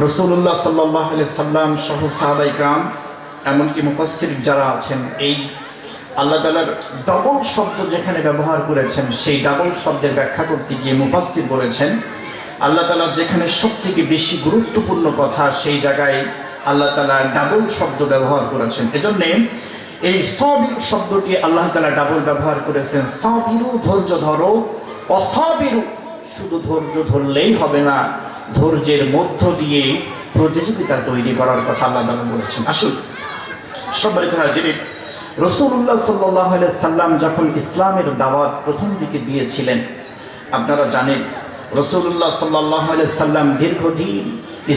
রসুল্লাহ সাল্লাহ সাল্লাম সহ সাহাবাই গ্রাম এমনকি মুফাসির যারা আছেন, এই আল্লাহ তালার ডবল শব্দ যেখানে ব্যবহার করেছেন, সেই ডাবল শব্দের ব্যাখ্যা করতে গিয়ে মুফাসির বলেছেন, আল্লাহ তালা যেখানে সব থেকে বেশি গুরুত্বপূর্ণ কথা, সেই জায়গায় আল্লাহ তালা ডাবল শব্দ ব্যবহার করেছেন। এজন্যে এই সবির শব্দটি আল্লাহ তালা ডাবল ব্যবহার করেছেন। সবিরু ধৈর্য ধরো, অসবিরু শুধু ধৈর্য ধরলেই হবে না, ধৈর্যের মধ্য দিয়ে প্রতিযোগিতা তৈরি করার কথা আল্লাহ তালা বলেছেন। আসুন, সম্মানিত হাজির রসুল্লাহ সাল্লাহ সাল্লাম যখন ইসলামের দাওয়াত প্রথম দিকে দিয়েছিলেন, আপনারা জানেন রসুল্লাহ সাল্লাহ সাল্লাম দীর্ঘদিন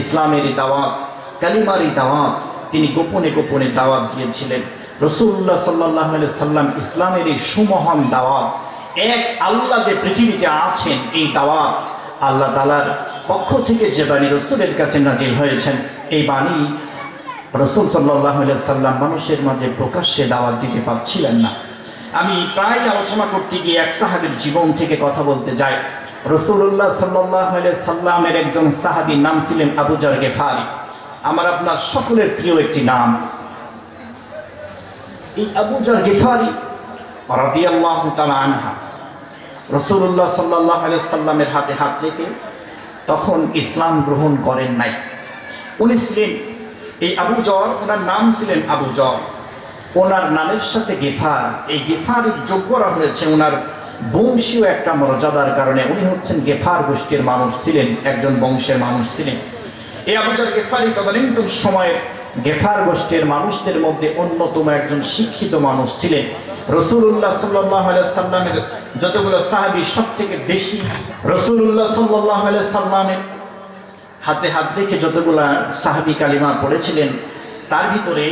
ইসলামের দাওয়াত, কালিমারি দাওয়াত, তিনি গোপনে গোপনে দাওয়াত দিয়েছিলেন। রসুল্লাহ সাল্লাহ সাল্লাম ইসলামের এই সুমহান দাওয়াত এক আল্লাহ যে পৃথিবীতে আছেন এই দাওয়াত আল্লাহ তালার পক্ষ থেকে যে বাণী রসুলের কাছে নাজিল হয়েছেন, এই বাণী রসুল সাল্লাহ সাল্লাম মানুষের মাঝে প্রকাশ্যে দাওয়াত দিতে পারছিলেন না। আমি প্রায় আলোচনা করতে গিয়ে এক সাহাবির জীবন থেকে কথা বলতে যাই। রসুল্লাহ সাল্লাহ সাল্লামের একজন সাহাবির নাম ছিলেন আবুজার গেফারি। আমার আপনার সকলের প্রিয় একটি নাম। এই আবুজার গেফারি রাদিয়াল্লাহ তালা আনহা রসুল্লাহ সাল্লাহ সাল্লামের হাতে হাত রেখে তখন ইসলাম গ্রহণ করেন নাই। উনি ছিলেন এই আবু জর ওনার নাম ছিলেন আবু জর ওনার নামের সাথে গেফার। এই গেফারের যোগ্যরা হয়েছে ওনার বংশীয় একটা মর্যাদার কারণে। উনি হচ্ছেন গেফার গোষ্ঠীর মানুষ ছিলেন, একজন বংশের মানুষ ছিলেন। এই আবুজার গেফারি তদানীন্তন সময়ে গেফার গোষ্ঠীর মানুষদের মধ্যে অন্যতম একজন শিক্ষিত মানুষ ছিলেন। রসুল্লাহ সাল্লাহ সাল্লামের যতগুলো সাহাবি সব থেকে বেশি রসুল্লাহ সাল্লাহ সাল্লামের হাতে হাত রেখে যতগুলা সাহাবি কালিমা পড়েছিলেন, তার ভিতরে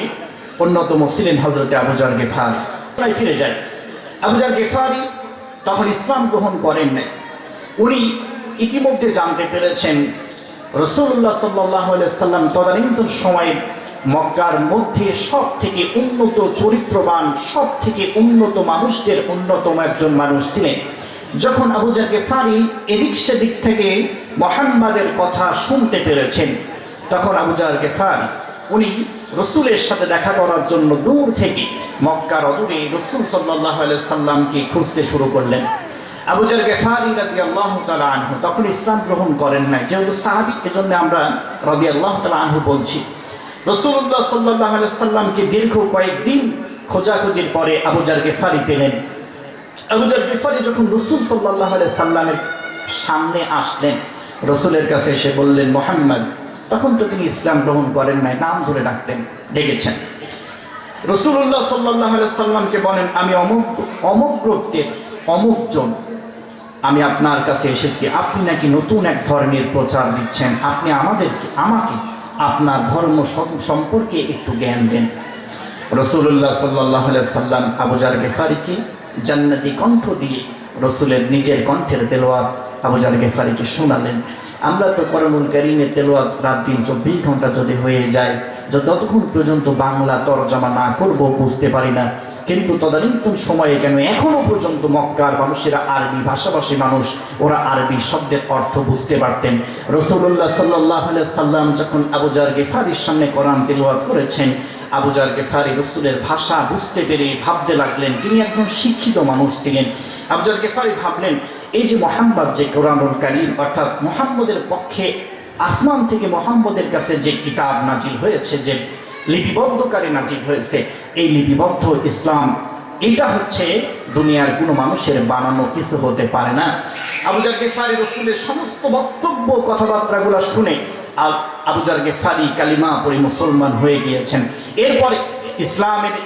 অন্যতম ছিলেন হজরতে আবুজার গেফারি। ফিরে যায় আবুজার গেফারি তখন ইসলাম গ্রহণ করেন নাই। উনি ইতিমধ্যে জানতে পেরেছেন রসুল্লাহ সাল্লাহ সাল্লাম তদানীন্তন সময়ে মক্কার মধ্যে সব থেকে উন্নত, চরিত্রবান সব থেকে উন্নত মানুষদের অন্যতম একজন মানুষ ছিলেন। যখন আবুজার গেফারি এদিক সেদিক থেকে মোহাম্মদের কথা শুনতে পেরেছেন, তখন আবু আবুজার গেফারি, উনি রসুলের সাথে দেখা করার জন্য দূর থেকে মক্কার অদূরে রসুল সাল্লাহ সাল্লামকে খুঁজতে শুরু করলেন। আবুজার গেফারি রাজি আল্লাহ তালা আনহু, তখন ইসলাম গ্রহণ করেন নাই, যেহেতু সাহাবি, এজন্য আমরা রবি আল্লাহ তালা আনহু বলছি। রসুল্লাহ সাল্লাহ সাল্লামকে দীর্ঘ কয়েকদিন খোঁজাখুঁজির পরে আবুজার গেফারি পেলেন। আবুজার গেফারি যখন রসুল সাল্লাহ সাল্লামের সামনে আসলেন, রসুলের কাছে এসে বললেন, মোহাম্মদ, তখন তো তিনি ইসলাম গ্রহণ করেন নাই, নাম ধরে ডাকতেন, ডেকেছেন। রসুল্লাহ সাল্লাহ সাল্লামকে বলেন, আমি অমুক অমুক গোত্রের অমুকজন আমি আপনার কাছে এসেছি, আপনি নাকি নতুন এক ধর্মের প্রচার দিচ্ছেন, আপনি আমাদেরকে, আমাকে আপনার ধর্ম সম্পর্কে একটু জ্ঞান দেন। রসুল্লাহ সাল্লাহ সাল্লাম আবুজার গেফারিকে জান্নাতি কণ্ঠ দিয়ে রসুলের নিজের কণ্ঠের তেলোয়াত আবুজার গেফারিকে শোনালেন। আমরা তো করমুল কারিমের তেলোয়াত রাত দিন চব্বিশ ঘণ্টা যদি হয়ে যায় যে ততক্ষণ পর্যন্ত বাংলা তরজমা না করব, বুঝতে পারি না। কিন্তু তদানীন্তন সময়ে কেন এখনও পর্যন্ত মক্কার মানুষেরা আরবি ভাষাভাষী মানুষ? ওরা আরবি শব্দের অর্থ বুঝতে পারতেন। রসুল্লাহ সাল্লাহ সাল্লাম যখন আবুজার গেফারির সামনে কোরআন তেলোয়াত করেছেন আবুজার গেফারি রসুলের ভাষা বুঝতে পেরে ভাবতে লাগলেন, তিনি একজন শিক্ষিত মানুষ ছিলেন। আবুজার গেফারি ভাবলেন, এই যে মোহাম্মদ যে কোরআনুল কারিম, অর্থাৎ মোহাম্মদের পক্ষে আসমান থেকে মোহাম্মদের কাছে যে কিতাব নাজিল হয়েছে, যে লিপিবদ্ধকারী নাজিল হয়েছে। এই লিপিবদ্ধ ইসলাম, এটা হচ্ছে দুনিয়ার কোনো মানুষের বানানো কিছু হতে পারে না। আবুজার গেফারি রসুলের সমস্ত বক্তব্য, কথাবার্তাগুলো শুনে আবুজার গেফারি কালিমা পরি মুসলমান হয়ে গিয়েছেন। এরপরে ইসলামের,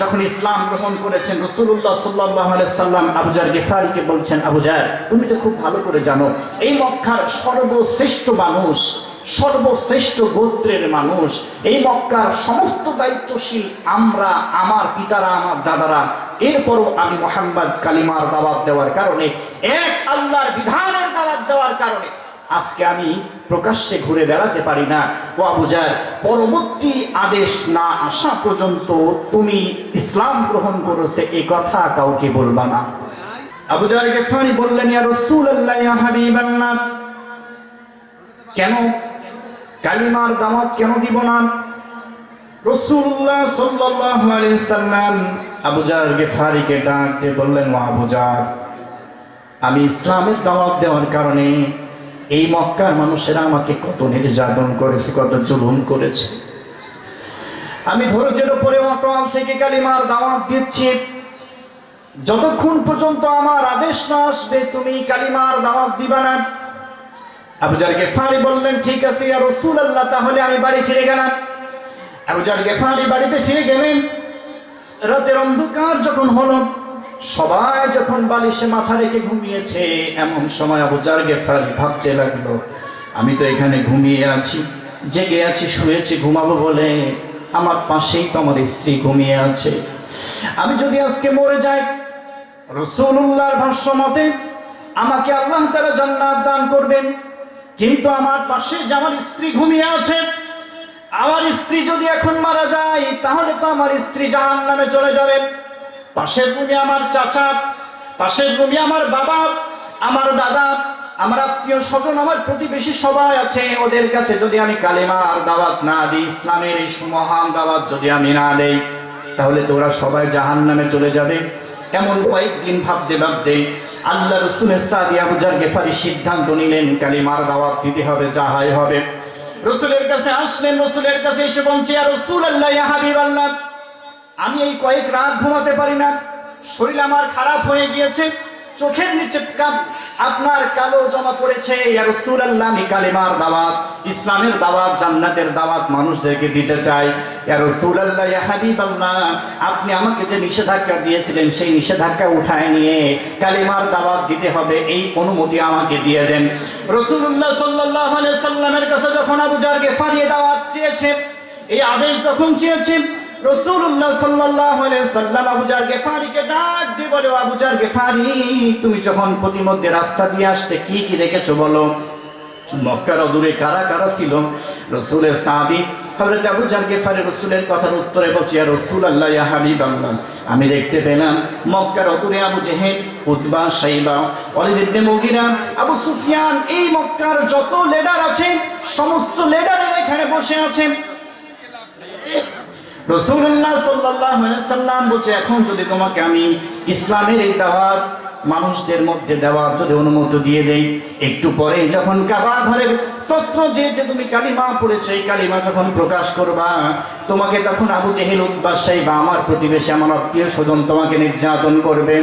যখন ইসলাম গ্রহণ করেছেন রসুল্লাহ সাল্লাহ সাল্লাম আবুজার গেফারিকে বলছেন আবুজার তুমি তো খুব ভালো করে জানো, এই মক্কার সর্বশ্রেষ্ঠ মানুষ সর্বশ্রেষ্ঠ গোত্রের মানুষ। এই মক্কার সমস্ত দায়িত্বশীল আমরা, আমার পিতারা, আমার দাদারা। এরপরও আমি মোহাম্মদ কালিমার দাওয়াত দেওয়ার কারণে, এক আল্লাহর বিধানের দাওয়াত দেওয়ার কারণে আজকে আমি প্রকাশ্যে ঘুরে বেড়াতে পারি না। ও আবুজার পরবর্তী আদেশ না আসা পর্যন্ত তুমি ইসলাম গ্রহণ করেছে এই কথা কাউকে বলবা না। আবুজার গেফানি বললেন কেন? কালিমার দাওয়াত কেন দিব না? রসুল্লাহ সাল্লাল্লাহু আলাইহি সাল্লাম আবু জার গেফারিকে ডাক বললেন ও আবু জার, আমি ইসলামের দাওয়াত দেওয়ার কারণে এই মক্কার মানুষেরা আমাকে কত নির্যাতন করেছে, কত জুলুম করেছে। আমি ধৈর্যের উপরে অটল থেকে কালিমার দাওয়াত দিচ্ছি। যতক্ষণ পর্যন্ত আমার আদেশ না আসবে, তুমি কালিমার দাওয়াত দিবা না। আবুজার গেফারি বললেন, ঠিক আছে আর রসুল আল্লাহ তাহলে আমি বাড়ি ফিরে গেলাম। আবুজার গেফারি বাড়িতে ফিরে গেলেন। রাতের অন্ধকার যখন হলো, সবাই যখন বালিশে মাথা রেখে ঘুমিয়েছে, এমন সময় আবুজার গেফারি ভাবতে লাগল, আমি তো এখানে ঘুমিয়ে আছি, জেগে আছি, শুয়েছি, ঘুমাবো বলে। আমার পাশেই তো আমার স্ত্রী ঘুমিয়ে আছে। আমি যদি আজকে মরে যাই রসুল্লাহর ভাষ্য মতে আমাকে আল্লাহ তারা জান্নাত দান করবেন। কিন্তু আমার পাশে যে আমার স্ত্রী ঘুমিয়ে আছে, আমার স্ত্রী যদি এখন মারা যায়, তাহলে তো আমার স্ত্রী জাহান নামে চলে যাবে। পাশের রুমে আমার চাচা, পাশের রুমে আমার বাবা, আমার দাদা, আমার আত্মীয় স্বজন, আমার প্রতিবেশী সবাই আছে। ওদের কাছে যদি আমি কালেমার দাওয়াত না দিই, ইসলামের এই সুমহান দাওয়াত যদি আমি না দেই, তাহলে তো ওরা সবাই জাহান নামে চলে যাবে। এমন কয়েকদিন ভাবতে ভাবতে আল্লাহ রসুলের সাদি আবু গেফারি সিদ্ধান্ত নিলেন, কালিমার দাওয়াত দিতে হবে যাহাই হবে। রসুলের কাছে আসলেন, রসুলের কাছে এসে বলছে আর রসুল আল্লাহ হাবিব আল্লাহ আমি এই কয়েক রাত ঘুমাতে পারি না, শরীর আমার খারাপ হয়ে গিয়েছে চোখের নিচে আপনার কালো জমা পড়েছে আমি কালিমার দাওয়াত। ইসলামের দাওয়াত, জান্নাতের দাওয়াত মানুষদেরকে দিতে চাই। আপনি আমাকে যে নিষেধাজ্ঞা দিয়েছিলেন, সেই নিষেধাজ্ঞা উঠায় নিয়ে কালিমার দাওয়াত দিতে হবে, এই অনুমতি আমাকে দিয়ে দেন। রাসূলুল্লাহ সাল্লাল্লাহু আলাইহি সাল্লামের কাছে যখন আবু জার গেফারি দাওয়াত চেয়েছে, এই আদেশ যখন চেয়েছে রসুল্লাহ সাল্লাল্লাহু আলাইহি সাল্লাম আবু জার গেফারিকে ডাক দিয়ে বলে, "ও আবু গেফারি তুমি যখন প্রতিমধ্যে রাস্তা দিয়ে আসতে কি কি দেখেছ বলো? মক্কার অদূরে কারা কারা ছিল? রসুলের গেফারি রসুলের কথার উত্তরে রসুল আল্লাহ আমি দেখতে পেলাম মক্কার অদূরে Abu Jahl, Utba Abu Sufyan, এই মক্কার যত লিডার আছে, সমস্ত লেডারের এখানে বসে আছেন রসুল্লাহ সাল্লাম বলছে এখন যদি তোমাকে আমি ইসলামের এই দাওয়াত মানুষদের মধ্যে দেওয়ার যদি অনুমতি দিয়ে দেই, একটু পরে যখন কাবা ঘরের সত্র যে যে তুমি কালিমা পড়েছো, এই কালিমা যখন প্রকাশ করবা, তোমাকে তখন আবু জেহেল উদ্বাসাই বা আমার প্রতিবেশী, আমার আত্মীয় স্বজন তোমাকে নির্যাতন করবে।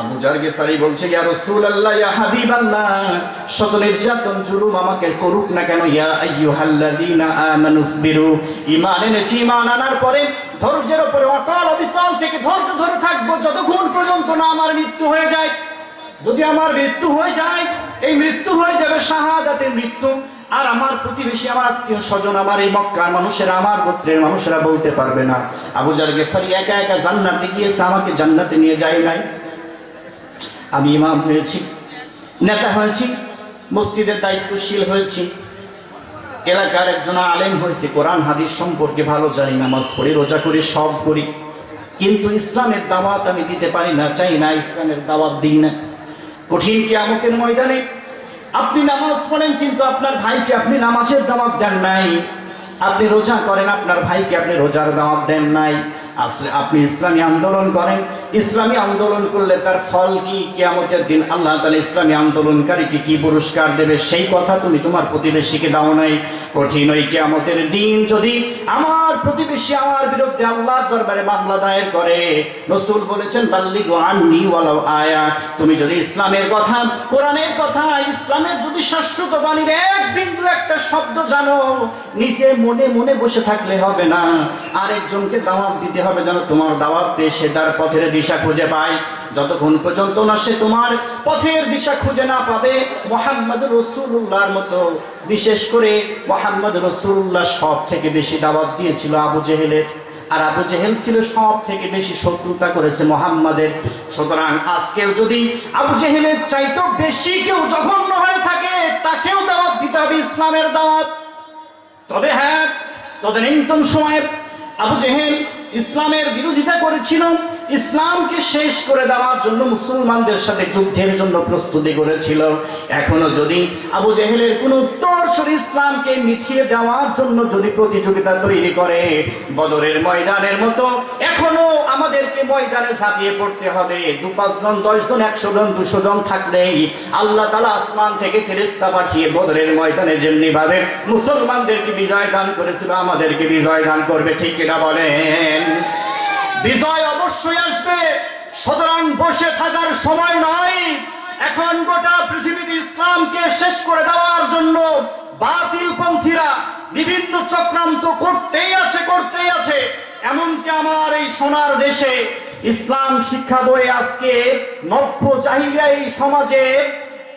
আবু জার গেফারি বলছে, ইয়া রসুল আল্লাহ ইয়া হাবিব আল্লাহ শত নির্যাতন, জুলুম আমাকে করুক না কেন, ইয়া আইয়ুহাল্লাযীনা আমানুসবিরু ঈমান এনেছি, ঈমান আনার পরে ধৈর্যের উপরে অটল অবিচল থেকে ধৈর্য ধরে থাকব, যতক্ষণ পর্যন্ত না আমার মৃত্যু হয়ে যায়। যদি আমার মৃত্যু হয়ে যায়, এই মৃত্যু হয়ে যাবে শাহাদাতে মৃত্যু। আর আমার প্রতিবেশী, আমার আত্মীয় স্বজন, আমার এই মক্কার মানুষেরা, আমার গোত্রের মানুষেরা বলতে পারবে না। আবু জার গেফারি একা একা জান্নাতে গিয়েছে, আমাকে জান্নাতে নিয়ে যায় নাই। আমি ইমাম হয়েছি, নেতা হয়েছি মসজিদের দায়িত্বশীল হয়েছি। এলাকার একজন আলেম হয়েছে, কোরআন, হাদিস সম্পর্কে ভালো জানি, নামাজ পড়ি, রোজা করি, সব করি। কিন্তু ইসলামের দাওয়াত আমি দিতে পারি না, চাই না, ইসলামের দাওয়াত দিই না। কঠিন কি আমাদের ময়দানে আপনি নামাজ পড়েন, কিন্তু আপনার ভাইকে আপনি নামাজের দাওয়াত দেন নাই। আপনি রোজা করেন, আপনার ভাইকে আপনি রোজার দাওয়াত দেন নাই। আসলে আপনি ইসলামী আন্দোলন করেন ইসলামী আন্দোলন করলে তার ফল কি? কিয়ামতের দিন আল্লাহ তালা ইসলামী আন্দোলনকারীকে কি পুরস্কার দেবে? সেই কথা তুমি তোমার প্রতিবেশীকে দাও নাই। কঠিন ওই কিয়ামতের দিন যদি আমার প্রতিবেশী আমার বিরুদ্ধে আল্লাহর দরবারে মামলা দায়ের করে, রসুল বলেছেন বাল্লি আন্নি ওয়ালাও আয়া। তুমি যদি ইসলামের কথা, কোরআনের কথা, ইসলামের যদি শাশ্বত বাণীর এক বিন্দু একটা শব্দ জানো, নিজে মনে মনে বসে থাকলে হবে না। আরেকজনকে দাওয়াত দিতে হবে যেন তোমার দাওয়াত পেয়ে সে তার পথের দিশা খুঁজে পায়। যতক্ষণ পর্যন্ত না সে তোমার পথের দিশা খুঁজে না পাবে মোহাম্মদ রসুল্লাহর মতো। বিশেষ করে মোহাম্মদ রসুল্লাহ সব থেকে বেশি দাওয়াত দিয়েছিল আবু জেহেলের। আর আবু জেহেল ছিল সব থেকে বেশি শত্রুতা করেছে মোহাম্মদের। সুতরাং আজকেও যদি আবু জেহেলের চাইতো বেশি কেউ জঘন্য হয়ে থাকে, তাকেও দাওয়াত দিতে হবে ইসলামের দাওয়াত। তবে হ্যাঁ তদানীন্তন সময়ে আবু জেহেল ইসলামের বিরোধিতা করেছিল ইসলামকে শেষ করে দেওয়ার জন্য মুসলমানদের সাথে যুদ্ধের জন্য প্রস্তুতি করেছিল। এখনও যদি আবু জেহেলের কোন উত্তরসূর ইসলামকে মিঠিয়ে দেওয়ার জন্য যদি প্রতিযোগিতা তৈরি করে, বদরের ময়দানের মতো, এখনও আমাদেরকে ময়দানে ঝাঁপিয়ে পড়তে হবে। দু পাঁচজন দশ জন, একশো জন, দুশো জন থাকলেই আল্লাহ তালা আসমান থেকে ফেরিস্তা পাঠিয়ে বদরের ময়দানে যেমনি ভাবে মুসলমানদেরকে বিজয় দান করেছিল, আমাদেরকে বিজয় দান করবে, ঠিক কিনা বলেন? বিজয় অবশ্যই আসবে। সুতরাং বসে থাকার সময় নয়। এখন গোটা পৃথিবীতে ইসলামকে শেষ করে দেওয়ার জন্য বাতিল পন্থীরা বিভিন্ন চক্রান্ত করতেই আছে করতেই আছে। এমনকি আমার এই সোনার দেশে ইসলাম শিক্ষা বই আজকে নব্য চাহিদা এই সমাজে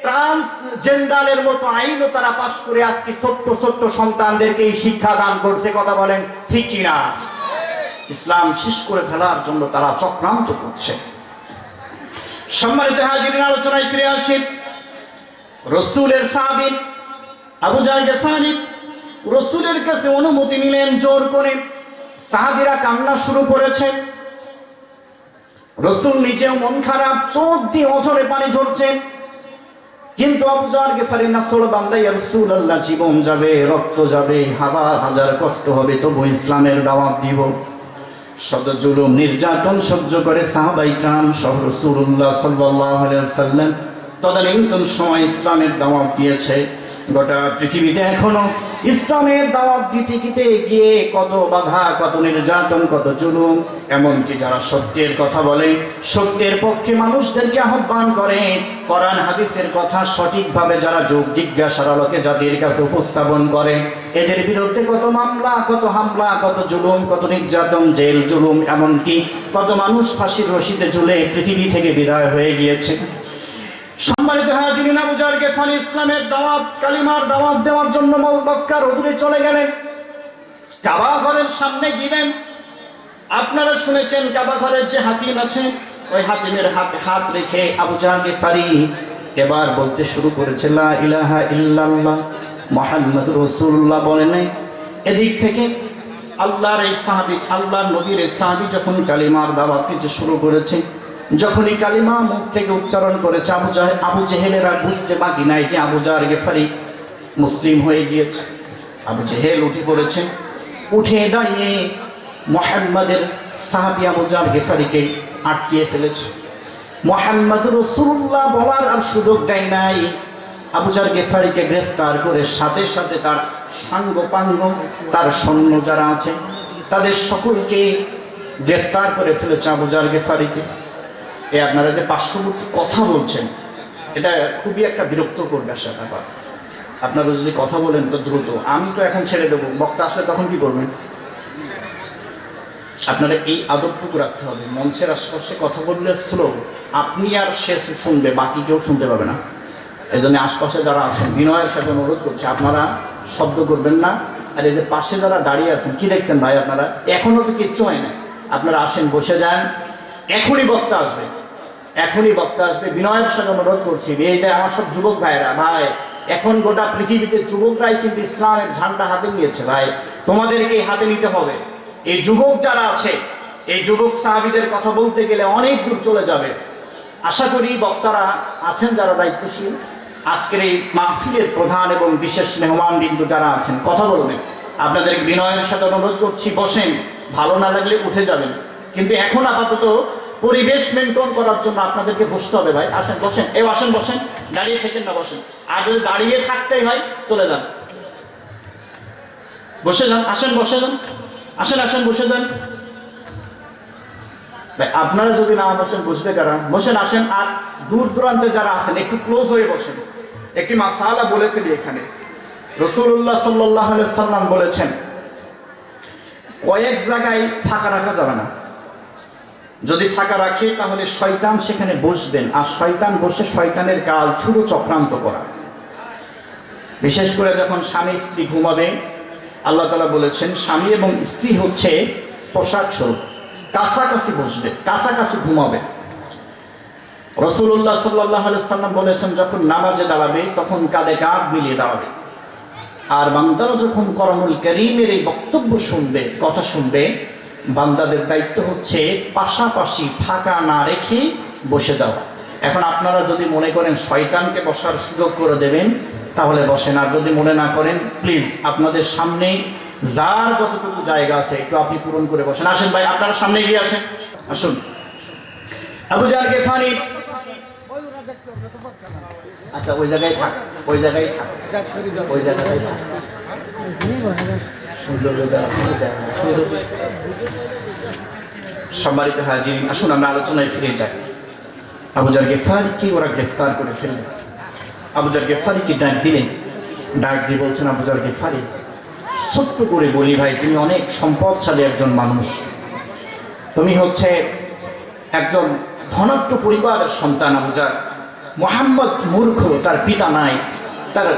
ট্রান্সজেন্ডারের মতো আইনও তারা পাশ করে আজকে ছোট্ট ছোট্ট সন্তানদেরকে এই শিক্ষা দান করছে, কথা বলেন ঠিক কিনা? ইসলাম শেষ করে ফেলার জন্য তারা চক্রান্ত করছে। সম্মানিত হাজির আলোচনায় ফিরে আসি। রসুলের সাহাবিন আবু জার গেফানি রসুলের কাছে অনুমতি নিলেন, জোর করে সাহাবিরা কান্না শুরু করেছে। রসুল নিজেও মন খারাপ, চোখ দিয়ে অঝরে পানি ঝরছেন কিন্তু আবু জার গেফারি নাসর রসুল আল্লাহ জীবন যাবে, রক্ত যাবে হাবা হাজার কষ্ট হবে, তবু ইসলামের দাওয়াত দিব। শত জুলুম নির্যাতন সহ্য করে সাহাবাই কাম সহ রসুল্লাহ সাল্লাম তদানীন্তন সময় ইসলামের দাওয়াত দিয়েছে। গোটা পৃথিবীতে এখনও ইসলামের দাওয়াত দিতে গিতে গিয়ে কত বাধা, কত নির্যাতন, কত জুলুম, এমনকি যারা সত্যের কথা বলে, সত্যের পক্ষে মানুষদেরকে আহ্বান করে, কোরআন, হাদিসের কথা সঠিকভাবে যারা যোগ জিজ্ঞাসার আলোকে জাতির কাছে উপস্থাপন করে, এদের বিরুদ্ধে কত মামলা, কত হামলা, কত জুলুম, কত নির্যাতন, জেল, জুলুম, এমনকি কত মানুষ ফাঁসির রশিতে ঝুলে পৃথিবী থেকে বিদায় হয়ে গিয়েছে। সম্মানিত হাজিরিন আবু জার গেফান ইসলামের দাওয়াত, কালিমার দাওয়াত দেওয়ার জন্য মক্কার অদূরে চলে গেলেন। কাবা ঘরের সামনে গেলেন। আপনারা শুনেছেন কাবা ঘরের যে হাতিম আছে, ওই হাতিমের হাতে, হাত রেখে আবু জার গেফারি এবার বলতে শুরু করেছে, লা ইলাহা ইল্লাল্লাহ মোহাম্মদ রসুল্লাহ বলে নাই। এদিক থেকে আল্লাহর এই সাহাবি, আল্লাহর নবীর এই সাহাবি যখন কালিমার দাওয়াত দিতে শুরু করেছে যখনই কালিমা মুখ থেকে উচ্চারণ করেছে, আবু জাহ আবু জেহেলেরা বুঝতে বাকি নাই যে আবু জার গেফারি মুসলিম হয়ে গিয়েছে। আবু জেহেল উঠে পড়েছে। উঠে দাঁড়িয়ে মোহাম্মদের সাহাবি আবু জার গেফারিকে আটকিয়ে ফেলেছে। মোহাম্মদ রসুল্লাহ বলার আর সুযোগ দেয় নাই। আবুজার গেফারিকে গ্রেফতার করে সাথে সাথে তার সাঙ্গপাঙ্গ, তার সৈন্য যারা আছে, তাদের সকলকে গ্রেফতার করে ফেলেছে আবুজার গেফারিকে এ আপনারা যে পার্শ্ববর্তী কথা বলছেন, এটা খুবই একটা বিরক্তকর ব্যবসা ব্যাপার। আপনারা যদি কথা বলেন তো দ্রুত। আমি তো এখন ছেড়ে দেবো। বক্তা আসলে তখন কি করবেন? আপনারা এই আদবটুকু রাখতে হবে। মঞ্চের আশেপাশে কথা বললে স্লো আপনি আর সে শুনবে, বাকি কেউ শুনতে পাবে না। এই জন্য আশপাশে যারা আছেন, বিনয়ের সাথে অনুরোধ করছে, আপনারা শব্দ করবেন না। আর এদের পাশে যারা দাঁড়িয়ে আছেন, কি দেখছেন ভাই আপনারা? এখনও তো কিচ্ছু হয় না আপনারা আসেন, বসে যান। এখনই বক্তা আসবে। এখনই বক্তা আসবে। বিনয়ের সাথে অনুরোধ করছি এই যে আমার সব যুবক ভাইরা ভাই, এখন গোটা পৃথিবীতে যুবকরাই কিন্তু ইসলামের ঝান্ডা হাতে নিয়েছে, ভাই। তোমাদেরকে হাতে নিতে হবে। এই যুবক যারা আছে, এই যুবক সাহাবিদের কথা বলতে গেলে অনেক দূর চলে যাবে। আশা করি বক্তারা আছেন যারা দায়িত্বশীল। আজকের এই মাহফিলের প্রধান এবং বিশেষ মেহমান বিন্দু যারা আছেন, কথা বলবেন আপনাদের বিনয়ের সাথে অনুরোধ করছি, বসেন। ভালো না লাগলে উঠে যাবেন। কিন্তু এখন আপাতত পরিবেশ মেনটেন করার জন্য আপনাদেরকে বসতে হবে ভাই। আসেন, বসেন। এ আসেন, বসেন। দাঁড়িয়ে থাকেন না, বসেন। আর যদি দাঁড়িয়ে থাকতেই হয়, চলে যান। বসে যান, আসেন, বসে যান। আসেন আসেন, বসে যান। ভাই, আপনারা যদি না বসেন, বসবে কারা? বসেন, আসেন। আর দূর দূরান্তে যারা আছেন, একটু ক্লোজ হয়ে বসেন। একটি মাসালা বলে ফেলি এখানে। রসুল্লাহ সাল্লাহ সাল্লাম বলেছেন, কয়েক জায়গায় ফাঁকা রাখা যাবে না। যদি ফাঁকা রাখে, তাহলে শয়তান সেখানে বসবেন। আর শয়তান বসে শয়তানের কাল ছুড়ো চক্রান্ত করা। বিশেষ করে যখন স্বামী স্ত্রী ঘুমাবে, আল্লাহ তালা বলেছেন, স্বামী এবং স্ত্রী হচ্ছে পোশাক স্বরূপ। কাছাকাছি বসবে, কাছাকাছি ঘুমাবে। রসুল্লাহ সাল্লাহ সাল্লাম বলেছেন, যখন নামাজে দাঁড়াবে, তখন কাঁধে কাঁধ মিলিয়ে দাঁড়াবে। আর বান্দারা যখন করমুল করিমের এই বক্তব্য শুনবে, কথা শুনবে বান্দাদের দায়িত্ব হচ্ছে পাশাপাশি ফাঁকা না রেখে বসে যাওয়া। এখন আপনারা যদি মনে করেন শয়তানকে বসার সুযোগ করে দেবেন, তাহলে বসেন। আর যদি মনে না করেন প্লিজ আপনাদের সামনে যার যতটুকু জায়গা আছে, একটু আপনি পূরণ করে বসেন। আসেন ভাই, আপনারা সামনে গিয়ে আসেন। আসুন। আবু জার গেফানি। আচ্ছা ওই জায়গায় থাক, ওই জায়গায় থাক। ওই জায়গায় থাক। সম্মানিত হাজির আসুন আমরা আলোচনায় ফিরে যাই। আবুজার গেফারিকে ওরা গ্রেফতার করে ফেললেন আবুজার গেফারিকে ডাক দিলেন ডাক দিয়ে বলছেন আবুজার গেফারি ছোট্ট করে বলি ভাই, তুমি অনেক সম্পদশালী একজন মানুষ। তুমি হচ্ছে একজন ধনাঢ্য পরিবারের সন্তান আবুজার মোহাম্মদ মূর্খ, তার পিতা নাই, তার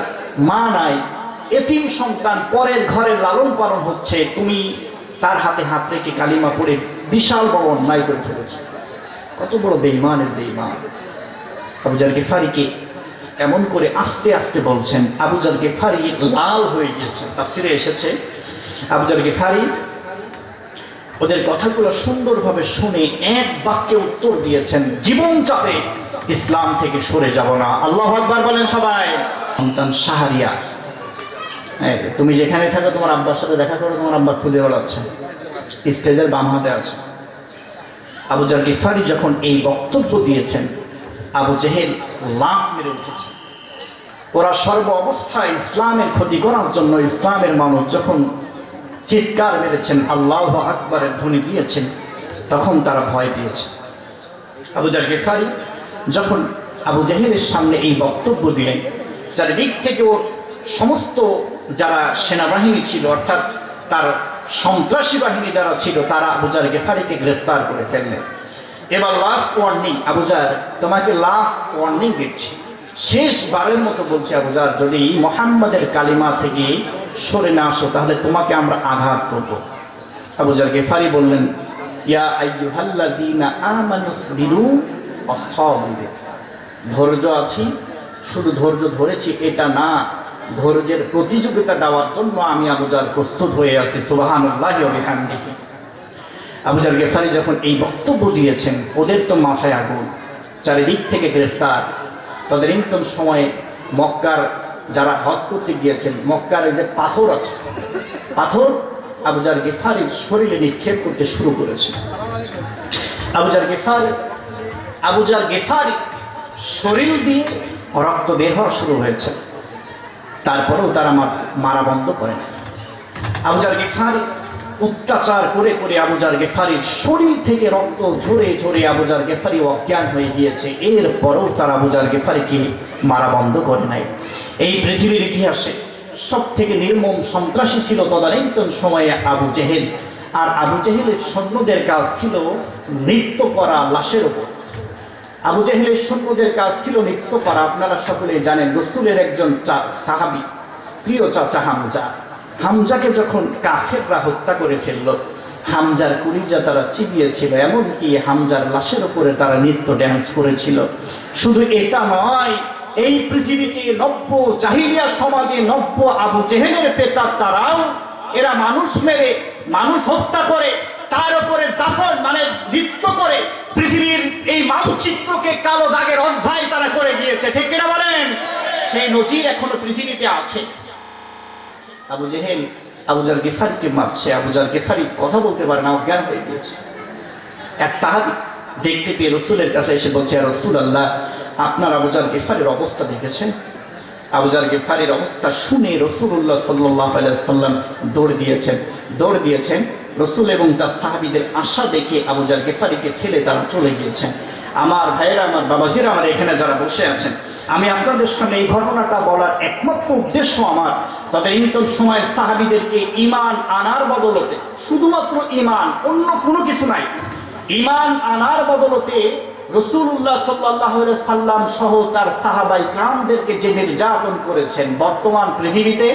মা নাই। এতিম সন্তান পরের ঘরে লালন পালন হচ্ছে, তুমি তার হাতে হাত রেখে কালিমা পড়ে বিশাল বড় অন্যায় করে ফেলেছে। কত বড় বেইমানের বেইমান আবুজার গেফারিকে এমন করে আস্তে আস্তে বলছেন আবুজার গেফারি লাল হয়ে গিয়েছে। তাফসিরে এসেছে আবুজার গেফারি ওদের কথাগুলো সুন্দরভাবে শুনে এক বাক্যে উত্তর দিয়েছেন, জীবন চাপে ইসলাম থেকে সরে যাব না। আল্লাহ আকবার বলেন সবাই। সন্তান সাহারিয়া তুমি যেখানে থাকো, তোমার আব্বার সাথে দেখা করো, তোমার আব্বা খুলে বেড়াচ্ছে স্টেজের বাম হাতে আছে। আবু জার গিফারি যখন এই বক্তব্য দিয়েছেন, আবু জেহেল লাভ মেরে উঠেছে। ওরা সর্ব অবস্থায় ইসলামের ক্ষতি করার জন্য ইসলামের মানুষ যখন চিৎকার মেরেছেন, আল্লাহ আকবরের ধ্বনি দিয়েছেন, তখন তারা ভয় পেয়েছে। আবু জার গেফারি যখন আবু জাহেলের সামনে এই বক্তব্য দিলেন, চারিদিক থেকে ওর সমস্ত যারা সেনাবাহিনী ছিল, অর্থাৎ তার সন্ত্রাসী বাহিনী যারা ছিল, তারা আবুজার গেফারিকে গ্রেফতার করে ফেললেন। এবার লাস্ট ওয়ার্নিং আবুজার তোমাকে লাস্ট ওয়ার্নিং দিচ্ছি। শেষবারের মতো বলছি আবুজার যদি মোহাম্মদের কালিমা থেকে সরে না আসো, তাহলে তোমাকে আমরা আঘাত করব। আবুজার গেফারি বললেন, ইয়া আইয়ুহাল্লাযীনা আমানুসবিরু ওয়াসসাবিরু। ধৈর্য আছি, শুধু ধৈর্য ধরেছি, এটা না। ধৈর্যের প্রতিযোগিতা দেওয়ার জন্য আমি আবুজার প্রস্তুত হয়ে আছি, সুবাহানুল্লাহ বিহামদিহি। আবুজার গেফারি যখন এই বক্তব্য দিয়েছেন, ওদের তো মাথায় আগুন, চারিদিক থেকে গ্রেফতার। তাদের তদানীন্তন সময়ে মক্কার যারা হজ করতে গিয়েছেন, মক্কার এদের পাথর আছে, পাথর আবুজার গেফারির শরীরে নিক্ষেপ করতে শুরু করেছে। আবুজার গেফারি আবুজার গেফারি শরীর দিয়ে রক্ত বের হওয়া শুরু হয়েছে। তারপরেও তারা মার- বন্ধ করে না আবুজার গেফারি অত্যাচার করে করে আবুজার গেফারির শরীর থেকে রক্ত ঝরে ঝরে আবুজার গেফারি অজ্ঞান হয়ে গিয়েছে। এরপরেও তারা আবুজার গেফারিকে মারা বন্ধ করে নাই। এই পৃথিবীর ইতিহাসে সব থেকে নির্মম সন্ত্রাসী ছিল তদানীন্তন সময়ে আবু জেহেল। আর আবু জেহেলের সৈন্যদের কাজ ছিল নৃত্য করা, লাশের ওপর আবু জেহেলের সৈন্যদের কাজ ছিল নৃত্য করা। আপনারা সকলে জানেন, রসুলের একজন সাহাবী, প্রিয় চাচা হামজা। হামজাকে যখন কাফেররা হত্যা করে ফেলল, হামজার কুড়িজা তারা চিবিয়েছিল, এমনকি হামজার লাশের উপরে তারা নৃত্য ড্যান্স করেছিল। শুধু এটা নয়, এই পৃথিবীতে নব্য জাহিলিয়া সমাজে নব্য আবু জেহেলের পেতার তারাও, এরা মানুষ মেরে, মানুষ হত্যা করে তার উপরে দাফন মানে নৃত্য করে পৃথিবীর এই মানচিত্রকে কালো দাগের অধ্যায় তারা করে গিয়েছে ঠিক কিনা বলেন? সেই নজির এখনও পৃথিবীতে আছে। আবু জেহেল আবুজার গেফারিকে মারছে। আবুজার গেফারি কথা বলতে পারে না অজ্ঞান হয়ে গিয়েছে। এক সাহাবি দেখতে পেয়ে রসুলের কাছে এসে বলছে রসুল আল্লাহ আপনার আবুজার গেফারির অবস্থা দেখেছেন? আবুজার গেফারির অবস্থা শুনে রসুল্লাহ সাল্লাহ সাল্লাম দৌড় দিয়েছেন। দৌড় দিয়েছেন। রসুল এবং তার সাহাবিদের আশা দেখে আবুজার গেফারিকে ঠেলে তারা চলে গিয়েছেন। আমার ভাইয়েরা, আমার বাবাজিরা, আমার এখানে যারা বসে আছেন, আমি আপনাদের সামনে এই ঘটনাটা বলার একমাত্র উদ্দেশ্য আমার। তবে ইন্তর সময় সাহাবিদেরকে ইমান আনার বদলতে, শুধুমাত্র ইমান অন্য কোনো কিছু নাই। ইমান আনার বদলতে রসুল্লাহ সাল্লাহ সাল্লাম সহ তার সাহাবাই ক্রামদেরকে যে নির্যাতন করেছেন, বর্তমান পৃথিবীতে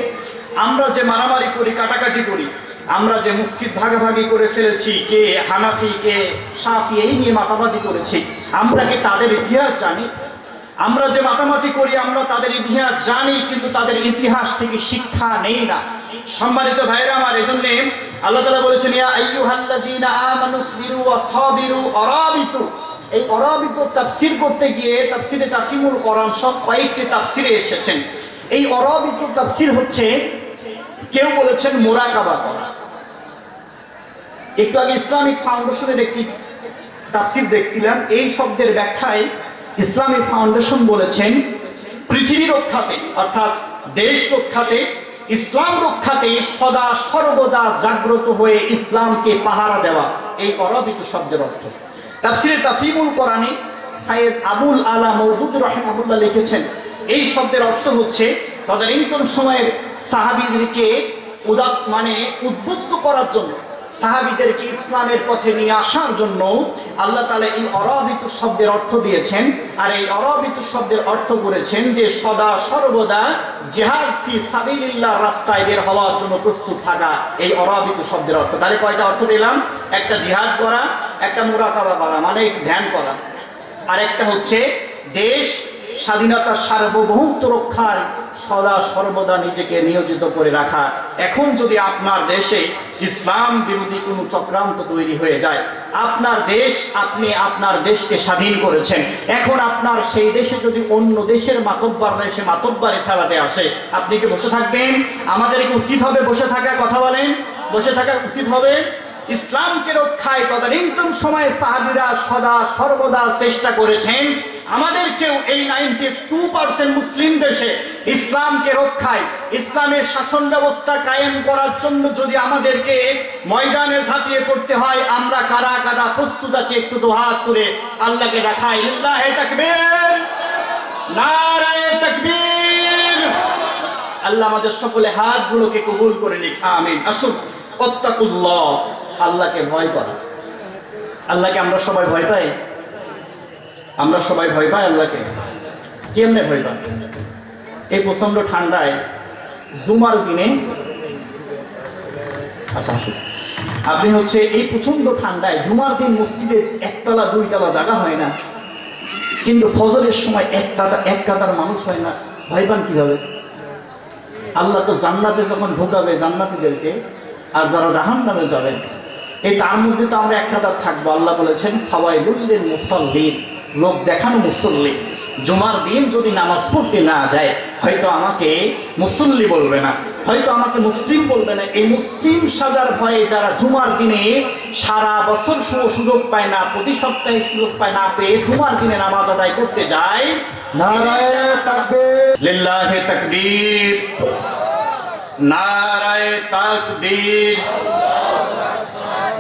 আমরা যে মারামারি করি, কাটাকাটি করি আমরা যে মসজিদ ভাগাভাগি করে ফেলেছি, কে হানাফি, কে সাফি, এই নিয়ে মাতামাতি করেছি, আমরা কি তাদের ইতিহাস জানি? আমরা যে মাতামাতি করি, আমরা তাদের ইতিহাস জানি, কিন্তু তাদের ইতিহাস থেকে শিক্ষা নেই না। সম্মানিত ভাইরা আমার, এজন্য আল্লাহ তাআলা বলেছেন এই অরাবিত তাফসির করতে গিয়ে তাফসিরে তাফিমুল কোরআন সব কয়েকটি তাফসিরে এসেছেন। এই অরাবিত তাফসির হচ্ছে, কেউ বলেছেন মোরাকাবা করা। একটু আগে ইসলামিক ফাউন্ডেশনের একটি তাফসির দেখছিলাম। এই শব্দের ব্যাখ্যায় ইসলামী ফাউন্ডেশন বলেছেন, পৃথিবী রক্ষাতে, অর্থাৎ দেশ রক্ষাতে, ইসলাম রক্ষাতে সদা সর্বদা জাগ্রত হয়ে ইসলামকে পাহারা দেওয়া। এই অরবিত শব্দের অর্থ। তাফসিরে তাফিমুল কোরআনে সাইয়েদ আবুল আলা মৌদুদ রহমাবুল্লাহ লিখেছেন, এই শব্দের অর্থ হচ্ছে তদানীন্তন সময়ের সাহাবিদেরকে উদাত মানে উদ্বুদ্ধ করার জন্য। সাহাবিদেরকে ইসলামের পথে নিয়ে আসার জন্য আল্লাহ তালা এই অরবিত শব্দের অর্থ দিয়েছেন। আর এই অরবিত শব্দের অর্থ করেছেন যে সদা সর্বদা জেহাদ ফি সাবিলিল্লাহ রাস্তায় বের হওয়ার জন্য প্রস্তুত থাকা এই অরবিত শব্দের অর্থ। তাহলে কয়টা অর্থ পেলাম? একটা জিহাদ করা, একটা মুরাকাবা করা মানে ধ্যান করা। আর একটা হচ্ছে দেশ স্বাধীনতার সার্বভৌমত্ব রক্ষার সদা সর্বদা নিজেকে নিয়োজিত করে রাখা। এখন যদি আপনার দেশে ইসলাম বিরোধী কোনো চক্রান্ত তৈরি হয়ে যায়, আপনার দেশ, আপনি আপনার দেশকে স্বাধীন করেছেন। এখন আপনার সেই দেশে যদি অন্য দেশের মাতব্বাররা এসে মাতব্বারে ফেলাতে আসে, আপনি কি বসে থাকবেন? আমাদের কি উচিত হবে বসে থাকা, কথা বলেন। বসে থাকা উচিত হবে। ইসলামকে রক্ষায় তদানীন্তন সময়ে সাহাবিরা সদা সর্বদা চেষ্টা করেছেন। আমাদেরকেও এই নাইনটি টু পার্সেন্ট মুসলিম দেশে ইসলামকে রক্ষায়, ইসলামের শাসন ব্যবস্থা কায়েম করার জন্য যদি আমাদেরকে ময়দানে ঝাঁপিয়ে পড়তে হয়, আমরা কারা কারা প্রস্তুত আছি একটু দোহাত করে আল্লাহকে দেখাই। ইল্লাহে তাকবীর, নারায়ে তাকবীর। আল্লাহ আমাদের সকলে হাতগুলোকে কবুল করে নিক, আমিন। আসুন, অত্তাকুল্লাহ, আল্লাহকে ভয় করা। আল্লাহকে আমরা সবাই ভয় পাই? আমরা সবাই ভয় পাই আল্লাহকে। কেমনে ভয় পাই এই প্রচণ্ড ঠান্ডায় জুমার দিনে আচ্ছা আসুন। আপনি হচ্ছে এই প্রচণ্ড ঠান্ডায় জুমার দিন মসজিদে একতলা, দুইতলা জায়গা হয় না, কিন্তু ফজরের সময় এক কাতার এক কাতার মানুষ হয় না। ভয় পান কীভাবে? আল্লাহ তো জান্নাতে যখন ঢোকাবে, জান্নাতিদেরকে, আর যারা জাহান নামে যাবেন এই তার মধ্যে তো আমরা এক কাতার থাকব। আল্লাহ বলেছেন ফাওয়াইলুল্লিল মুসল্লিন। লোক দেখানো মুসল্লি। জুমার দিন যদি নামাজ পড়তে না যায়, হয়তো আমাকে মুসল্লি বলবে না। হয়তো আমাকে মুসলিম বলবে না। এই মুসলিম সাজার ভয়ে যারা জুমার দিনে সারা বছর সুযোগ পায় না, প্রতি সপ্তাহে সুযোগ পায় না, পেয়ে জুমার দিনে নামাজ আদায় করতে যায়, নারায়ে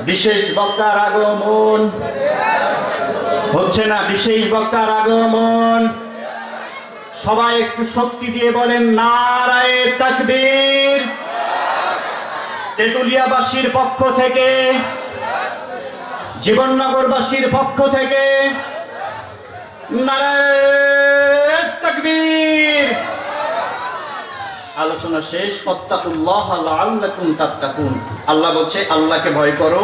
বিশেষ বক্তার আগমন। হচ্ছে না বিশেষ বক্তার আগমন। সবাই একটু শক্তি দিয়ে বলেন, নারায়ে তাকবীর। তেতুলিয়াবাসীর পক্ষ থেকে, জীবননগরবাসীর পক্ষ থেকে, নারায়ে তাকবীর। আলোচনা শেষ আল্লাহ বলছে, আল্লাহকে ভয় করো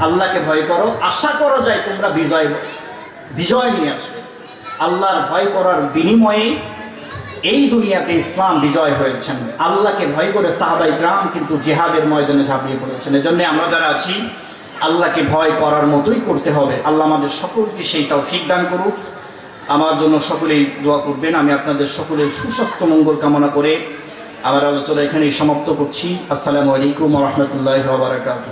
আল্লাহকে ভয় করো। আশা করো যায় তোমরা বিজয় বিজয় নিয়ে আসবে। আল্লাহর ভয় করার বিনিময়ে এই দুনিয়াতে ইসলাম বিজয় হয়েছেন। আল্লাহকে ভয় করে সাহাবাই গ্রাম কিন্তু জেহাদের ময়দানে ঝাঁপিয়ে পড়েছেন। এজন্য আমরা যারা আছি, আল্লাহকে ভয় করার মতোই করতে হবে। আল্লাহ আমাদের সকলকে সেই তৌফিক দান করুক। আমার জন্য সকলেই দোয়া করবেন। আমি আপনাদের সকলের সুস্বাস্থ্য, মঙ্গল কামনা করে আমার আলোচনা এখানেই সমাপ্ত করছি। আসসালামু আলাইকুম রহমতুল্লাহ বারাকাত